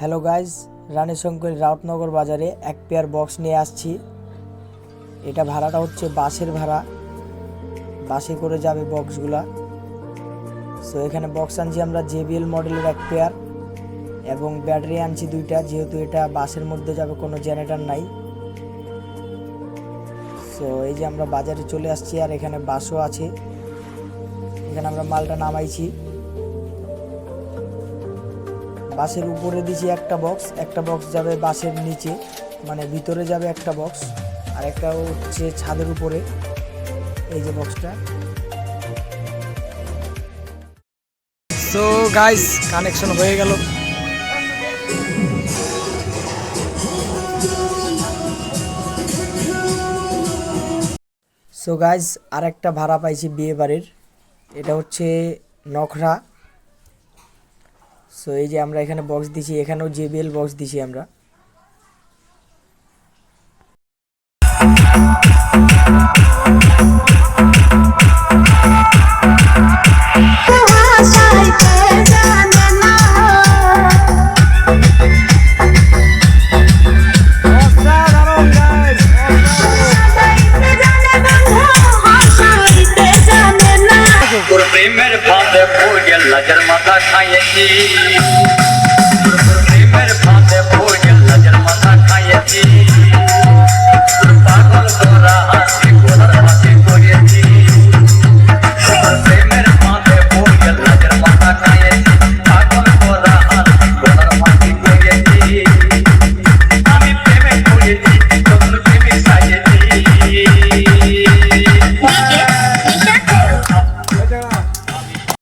Hello guys Rani Shankar Rautnagar বাজারে এক pair box নিয়ে আসছি। এটা ভাড়াটা হচ্ছে বাসের ভাড়া। বাসে করে যাবে বক্সগুলা সো এখানে বক্স আনছি আমরা জেবিএল মডেলের এক পেয়ার এবং ব্যাটারি আনছি দুইটা, যেহেতু এটা বাসের মধ্যে যাবে, কোনো জেনারেটার নাই। সো এই যে আমরা বাজারে চলে আসছি আর এখানে বাসও আছে। এখানে আমরা মালটা নামাইছি। বাসের উপরে দিছি একটা বক্স একটা বক্স যাবে বাসের নিচে মানে ভিতরে যাবে একটা বক্স আর একটা হচ্ছে ছাদের উপরে এই যে বক্সটা সো গাইস কানেকশন হয়ে গেল। সো গাইস আর একটা ভাড়া পাইছি বিয়ে বাড়ির এটা হচ্ছে নখরা। সো এই যে আমরা এখানে বক্স দিছি এখানেও জেবিএল বক্স দিছি আমরা। প্রেমের अल्लाह जरमा खाएगी।